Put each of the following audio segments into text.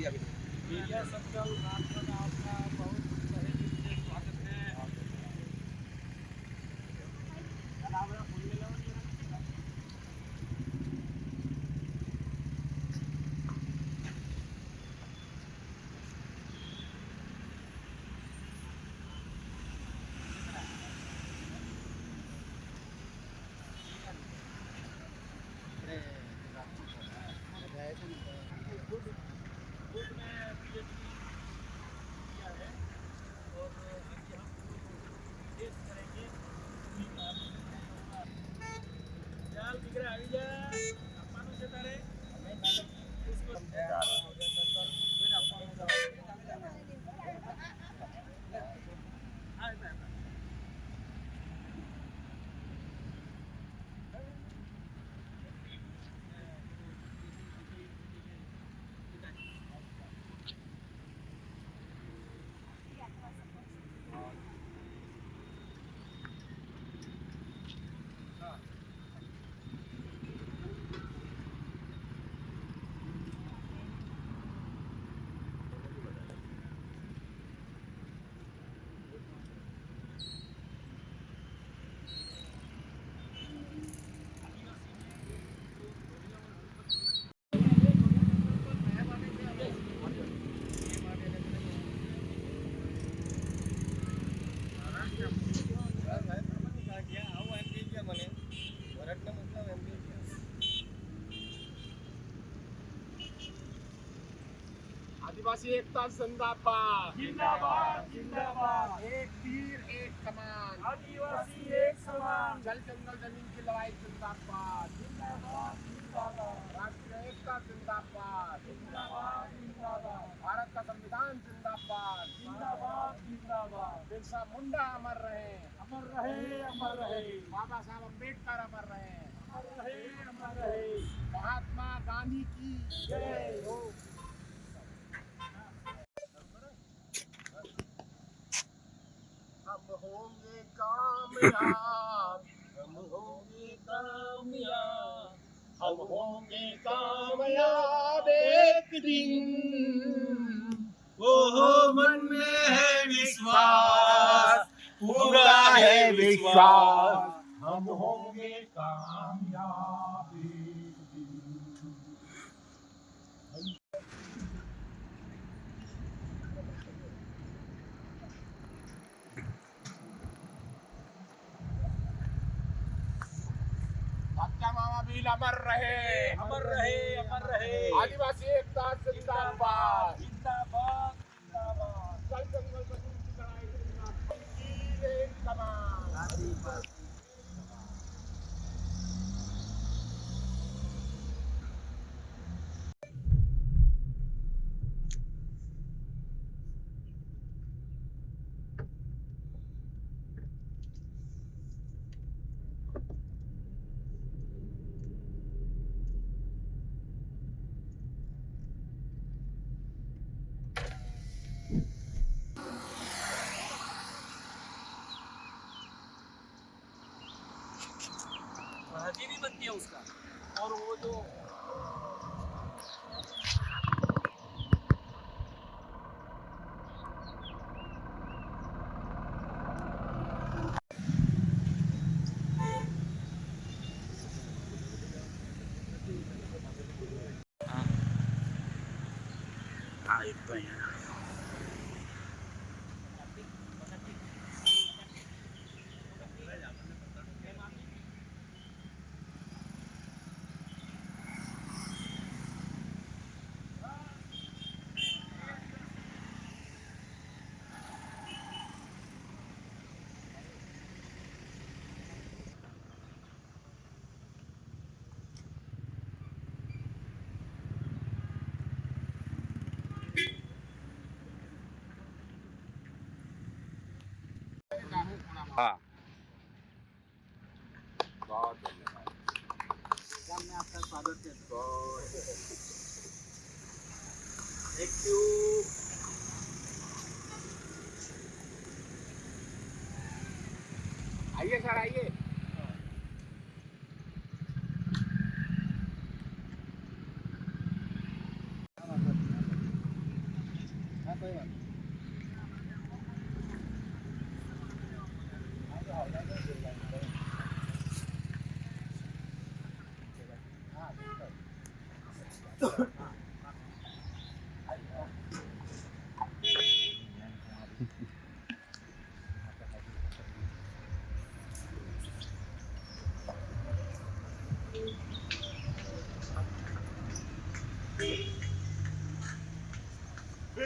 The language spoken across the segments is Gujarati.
મીડિયા મીડિયા શબ્દ आदिवासी एकता जिंदाबाद। जिंदाबाद जिंदाबाद। एक तीर एक कमान। आदिवासी एक समान जल जंगल ज़मीन की लड़ाई जिंदाबाद। जिंदाबाद जिंदाबाद। राष्ट्रीय एकता जिंदाबाद। जिंदाबाद जिंदाबाद। भारत का संविधान जिंदाबाद। जिंदाबाद जिंदाबाद। बिरसा मुंडा अमर रहे। अमर रहे अमर रहे। बाबा साहब अंबेडकर अमर रहे। अमर रहे अमर रहे। महात्मा गांधी की जय। हो होंगे कामयाब हम होंगे कामयाब हम होंगे कामयाब एक दिन वो मन में है विश्वास पूरा है विश्वास सत्या मामा भी अमर रहे अमर रहे अमर रहे आदिवासी एकता जिंदाबाद जिंदाबाद जिंदाबाद जल जंगल जमीन की लड़ाई जिंदाबाद तीर एक कमान Ah. Ai, banha. वो जो હા प्रोग्राम में आपका स्वागत है थैंक यू आइए सर आइए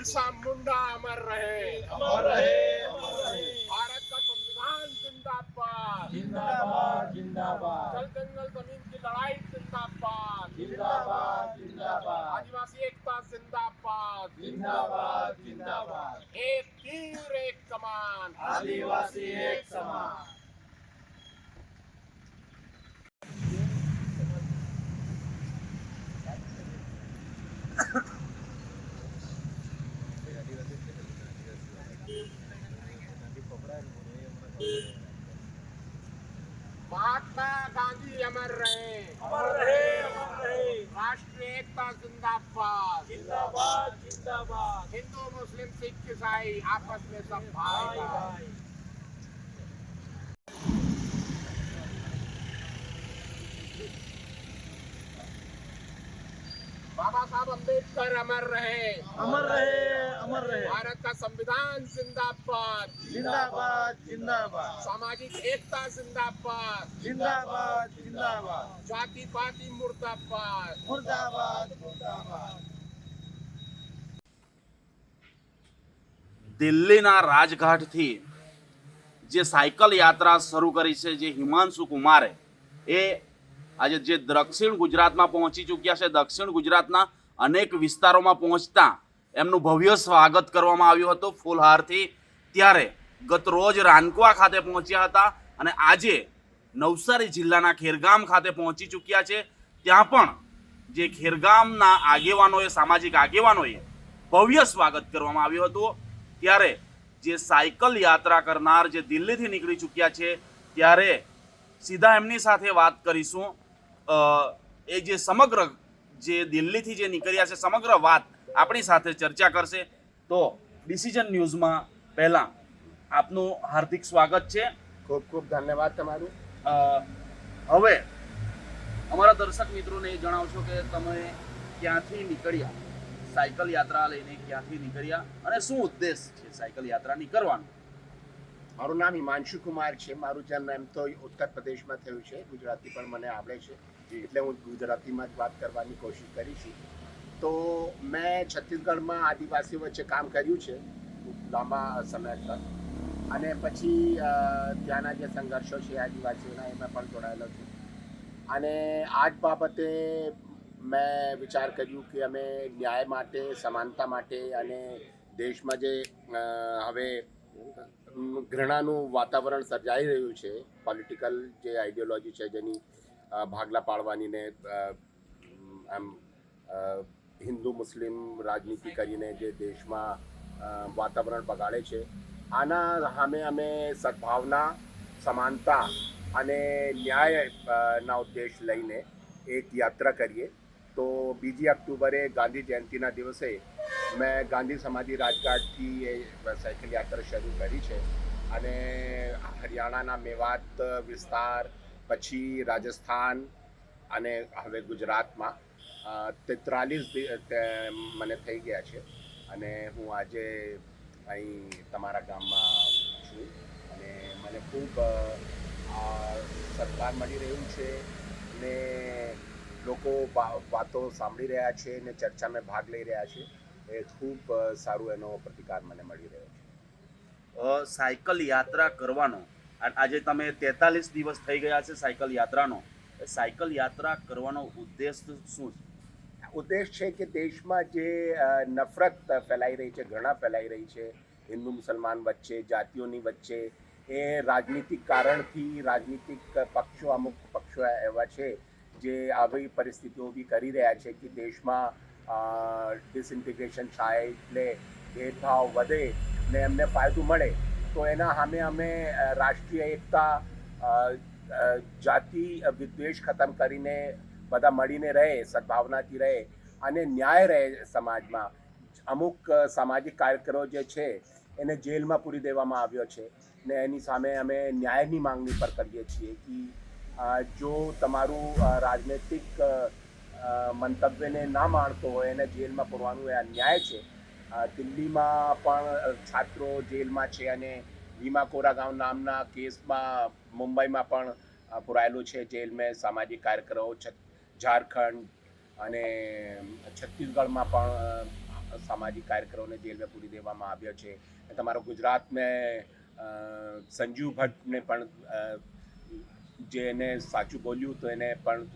बिरसा मुंडा अमर रहे अमर रहे अमर रहे भारत का संविधान जिंदाबाद जिंदाबाद जिंदाबाद जल जंगल जमीन की लड़ाई जिंदाबाद जिंदाबाद जिंदाबाद आदिवासी एकता जिंदाबाद जिंदाबाद जिंदाबाद एक तीर एक कमान आदिवासी एक समान हिंदू मुस्लिम सिख ईसाई आपस में सब भाई भाई बाबा साहब अंबेडकर अमर रहे। अमर रहे अमर रहे। भारत का संविधान जिंदाबाद। जिंदाबाद जिंदाबाद। सामाजिक एकता जिंदाबाद। जिंदाबाद जिंदाबाद। जाति पाति मुर्दाबाद। मुर्दाबाद मुर्दाबाद। દિલ્હીના રાજઘાટથી જે સાયકલ યાત્રા શરૂ કરી છે, જે હિમાંશુ કુમારે, એ આજે જે દક્ષિણ ગુજરાતમાં પહોંચી ચૂક્યા છે, દક્ષિણ ગુજરાતના અનેક વિસ્તારોમાં પહોંચતા એમનું ભવ્ય સ્વાગત કરવામાં આવ્યું હતું. ફૂલહારથી ત્યારે ગત રોજ રાનકુવા ખાતે પહોંચ્યા હતા અને આજે નવસારી જિલ્લાના ખેરગામ ખાતે પહોંચી ચૂક્યા છે. ત્યાં પણ જે ખેરગામના આગેવાનોએ, સામાજિક આગેવાનોએ ભવ્ય સ્વાગત કરવામાં આવ્યું હતું. ત્યારે જે સાયકલ યાત્રા કરનાર જે દિલ્હીથી નીકળી ચૂક્યા છે ત્યારે સીધા એમની સાથે વાત કરીશું. એ જે સમગ્ર જે દિલ્હીથી જે નીકળ્યા છે સમગ્ર વાત આપણી સાથે ચર્ચા કરશે. તો ડિસિઝન ન્યૂઝમાં પહેલાં આપનું હાર્દિક સ્વાગત છે. ખૂબ ખૂબ ધન્યવાદ તમારું. હવે અમારા દર્શક મિત્રોને એ જણાવશો કે તમે ક્યાંથી નીકળ્યા? સાયકલ યાત્રા લઈને ક્યાંથી નીકળ્યા અને શું ઉદ્દેશ છે સાયકલ યાત્રા કરવાનો? મારું નામ હિમાંશુ કુમાર છે. મારું જન્મ એમ તો ઉત્તર પ્રદેશમાં થયું છે. ગુજરાતી પણ મને આવડે છે. એટલે હું ગુજરાતીમાં જ વાત કરવાની કોશિશ કરી છું. તો મેં છત્તીસગઢમાં આદિવાસીઓ વચ્ચે કામ કર્યું છે લાંબા સમય તક અને પછી ત્યાંના જે સંઘર્ષો છે આદિવાસીઓના, એમાં પણ જોડાયેલો છું. અને આ જ બાબતે મેં વિચાર કર્યું કે અમે ન્યાય માટે, સમાનતા માટે અને દેશમાં જે હવે, ઘૃણાનું વાતાવરણ સર્જાઈ રહ્યું છે પોલિટિકલ જે આઈડિયોલોજી છે, જેની ભાગલા પાડવાની ને આમ હિન્દુ, મુસ્લિમ રાજનીતિ કરીને જે દેશમાં વાતાવરણ બગાડે છે, આના સામે અમે સદભાવના, સમાનતા અને ન્યાય ના ઉદ્દેશ લઈને એક યાત્રા કરીએ. તો બીજી ઓક્ટોબરે ગાંધી જયંતિના દિવસે મેં ગાંધી સમાધિ રાજઘાટથી એ સાયકલ યાત્રા શરૂ કરી છે. અને હરિયાણાના મેવાત વિસ્તાર, પછી રાજસ્થાન અને હવે ગુજરાતમાં તેત્રાલીસ મને થઈ ગયા છે. અને હું આજે અહીં તમારા ગામમાં છું. અને મને ખૂબ સત્કાર મળી રહ્યું છે. ને લોકો વાતો સાંભળી રહ્યા છે અને ચર્ચામાં ભાગ લઈ રહ્યા છે. એ ખૂબ સારું એનો પ્રતિકાર મને મળી રહ્યો છે. સાયકલ યાત્રા કરવાનો. આજે તમે તેતાલીસ દિવસ થઈ ગયા છે સાયકલ યાત્રાનો. સાયકલ યાત્રા કરવાનો ઉદ્દેશ શું છે? ઉદ્દેશ છે કે દેશમાં જે નફરત ફેલાઈ રહી છે ઘણા ફેલાઈ રહી છે હિન્દુ મુસલમાન વચ્ચે જાતિઓની વચ્ચે એ રાજનીતિક કારણથી રાજનીતિક પક્ષો અમુક પક્ષો એવા છે જે આવી પરિસ્થિતિઓ ઊભી કરી રહ્યા છે કે દેશમાં ડિસઇન્ટિગ્રેશન થાય એટલે ભેદભાવ વધે ને એમને ફાયદો મળે, તો એના સામે અમે રાષ્ટ્રીય એકતા જાતિ વિદ્વેષ ખતમ કરીને બધા મળીને રહે, સદભાવનાથી રહે અને ન્યાય રહે સમાજમાં. અમુક સામાજિક કાર્યકરો જે છે એને જેલમાં પૂરી દેવામાં આવ્યો છે ને એની સામે અમે ન્યાયની માંગણી પર કરીએ છીએ કે જો તમારું રાજનૈતિક મંતવ્યને ના માણતો હોય, એને જેલમાં પૂરવાનું એ અન્યાય છે. દિલ્હીમાં પણ છાત્રો જેલમાં છે અને ભીમા કોરાગાંવ નામના કેસમાં મુંબઈમાં પણ પુરાયેલું છે જેલમાં સામાજિક કાર્યક્રમો ઝારખંડ અને છત્તીસગઢમાં પણ સામાજિક કાર્યક્રમોને જેલમાં પૂરી દેવામાં આવ્યો છે. તમારો ગુજરાતને મેં સંજીવ ભટ્ટને પણ અ, જેને સાચું બોલ્યું તો એને પણ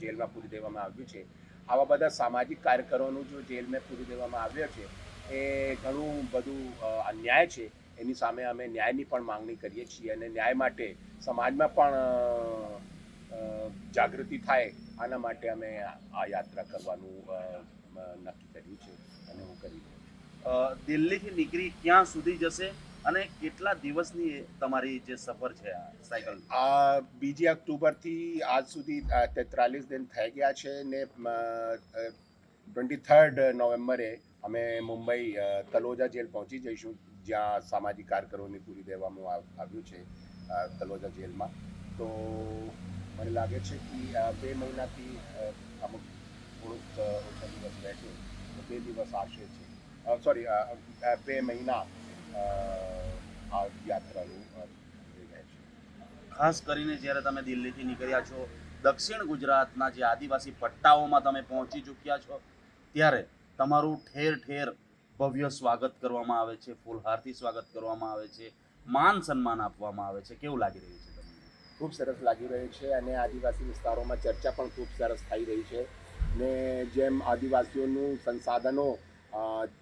જેલમાં પૂરી દેવામાં આવ્યું છે. આવા બધા સામાજિક કાર્યકરોનું જો જેલમાં પૂરી દેવામાં આવ્યો છે એ ઘણું બધું અન્યાય છે. એની સામે અમે ન્યાયની પણ માંગણી કરીએ છીએ અને ન્યાય માટે સમાજમાં પણ જાગૃતિ થાય આના માટે અમે આ યાત્રા કરવાનું નક્કી કર્યું છે અને હું કરી દિલ્હીથી નીકળી ક્યાં સુધી જશે? અને કેટલા દિવસની તમારી જે સફર છે આ સાયકલ આ બીજી ઓક્ટોબરથી આજ સુધી તેત્રાલીસ દિન થઈ ગયા છે ને ટ્વેન્ટી થર્ડ નવેમ્બરે અમે મુંબઈ તલોજા જેલ પહોંચી જઈશું, જ્યાં સામાજિક કાર્યકરોને પૂરી દેવામાં આવ્યું છે તલોજા જેલમાં. તો મને લાગે છે કે બે મહિનાથી અમુક થોડુંક ઓછા દિવસ રહેશે બે દિવસ આવશે છે. સોરી બે મહિના આ છે. ખાસ કરીને જ્યારે તમે દિલ્હીથી નીકળ્યા છો દક્ષિણ ગુજરાતના જે આદિવાસી પટ્ટાઓમાં તમે પહોંચી ચૂક્યા છો ત્યારે તમારું ઠેર ઠેર ભવ્ય સ્વાગત કરવામાં આવે છે ફૂલહારથી સ્વાગત કરવામાં આવે છે માન સન્માન આપવામાં આવે છે. કેવું લાગી રહ્યું છે તમને? ખૂબ સરસ લાગી રહ્યું છે અને આદિવાસી વિસ્તારોમાં ચર્ચા પણ ખૂબ સરસ થઈ રહી છે ને જેમ આદિવાસીઓનું સંસાધનો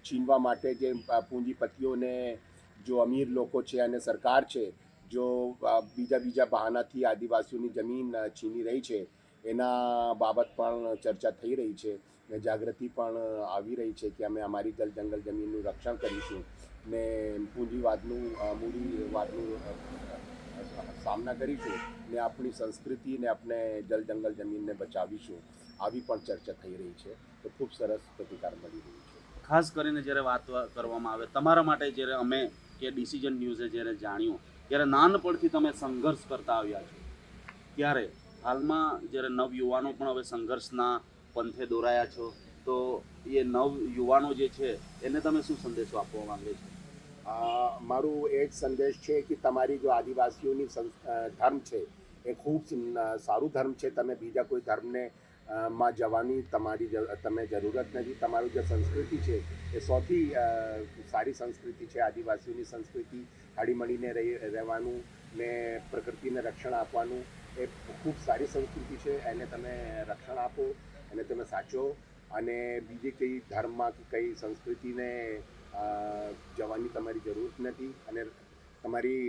છીનવા માટે જે પૂંજીપતિઓને જો અમીર લોકો છે અને સરકાર છે, જો બીજા બીજા બહાનાથી આદિવાસીઓની જમીન છીની રહી છે, એના બાબત પણ ચર્ચા થઈ રહી છે ને જાગૃતિ પણ આવી રહી છે કે અમે અમારી જલ જંગલ જમીનનું રક્ષણ કરીશું ને પૂંજીવાદનું મૂડીવાદનું સામના કરીશું ને આપણી સંસ્કૃતિ ને આપણે જલ જંગલ જમીનને બચાવીશું, આવી પણ ચર્ચા થઈ રહી છે. તો ખૂબ સરસ પ્રતિકાર મળી રહ્યો છે. ખાસ કરીને જ્યારે વાત કરવામાં આવે, તમારા માટે જ્યારે અમે કે ડિસિઝન ન્યૂઝે જ્યારે જાણ્યું, ત્યારે નાનપણથી તમે સંઘર્ષ કરતા આવ્યા છો. ત્યારે હાલમાં જ્યારે નવ યુવાનો પણ હવે સંઘર્ષના પંથે દોરાયા છો, તો એ નવ યુવાનો જે છે, એને તમે શું સંદેશો આપવા માંગે છો? મારું એ જ સંદેશ છે કે તમારી જો આદિવાસીઓની ધર્મ છે, એ ખૂબ સારું ધર્મ છે, તમે બીજા કોઈ ધર્મને માં જવાની તમારી તમે જરૂરત નથી. તમારું જે સંસ્કૃતિ છે એ સૌથી સારી સંસ્કૃતિ છે. આદિવાસીઓની સંસ્કૃતિ હળીમળીને રહી, રહેવાનું ને પ્રકૃતિને રક્ષણ આપવાનું એ ખૂબ સારી સંસ્કૃતિ છે. એને તમે રક્ષણ આપો, એને તમે સાચો અને બીજી કઈ ધર્મમાં કે કઈ સંસ્કૃતિને જવાની તમારી જરૂરત નથી અને તમારી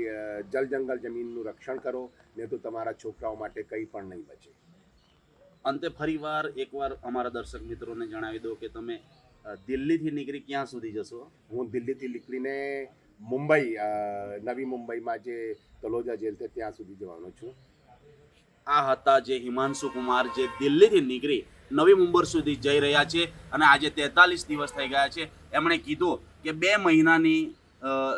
જલ જંગલ જમીનનું રક્ષણ કરો, નહીં તો તમારા છોકરાઓ માટે કંઈ પણ નહીં બચે. અંતે ફરીવાર એકવાર અમારા દર્શક મિત્રોને જણાવી દો કે તમે દિલ્હીથી નીકળી ક્યાં સુધી જશો? હું દિલ્હીથી નીકળીને મુંબઈ નવી મુંબઈમાં જે તલોજા જેલ છે ત્યાં સુધી જવાનો છું. આ હતા જે હિમાંશુ કુમાર જે દિલ્હીથી નીકળી નવી મુંબઈ સુધી જઈ રહ્યા છે અને આજે તેતાલીસ દિવસ થઈ ગયા છે. એમણે કીધું કે બે મહિનાની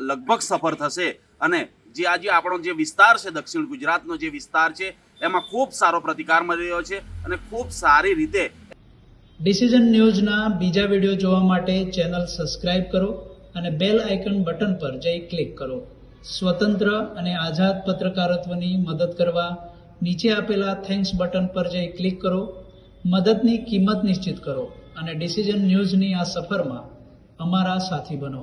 લગભગ સફર થશે અને જે આજે આપણો જે વિસ્તાર છે દક્ષિણ ગુજરાતનો જે વિસ્તાર છે એમાં ખૂબ સારો પ્રતિકાર મળી રહ્યો છે અને ખૂબ સારી રીતે ડિસિઝન ન્યૂઝના બીજા વીડિયો જોવા માટે ચેનલ સબસ્ક્રાઇબ કરો અને બેલ આઇકન બટન પર જઈ ક્લિક કરો. સ્વતંત્ર અને આઝાદ પત્રકારત્વની મદદ કરવા નીચે આપેલા થેન્ક્સ બટન પર જઈ ક્લિક કરો. મદદની કિંમત નિશ્ચિત કરો અને ડિસિઝન ન્યૂઝની આ સફરમાં અમારા સાથી બનો.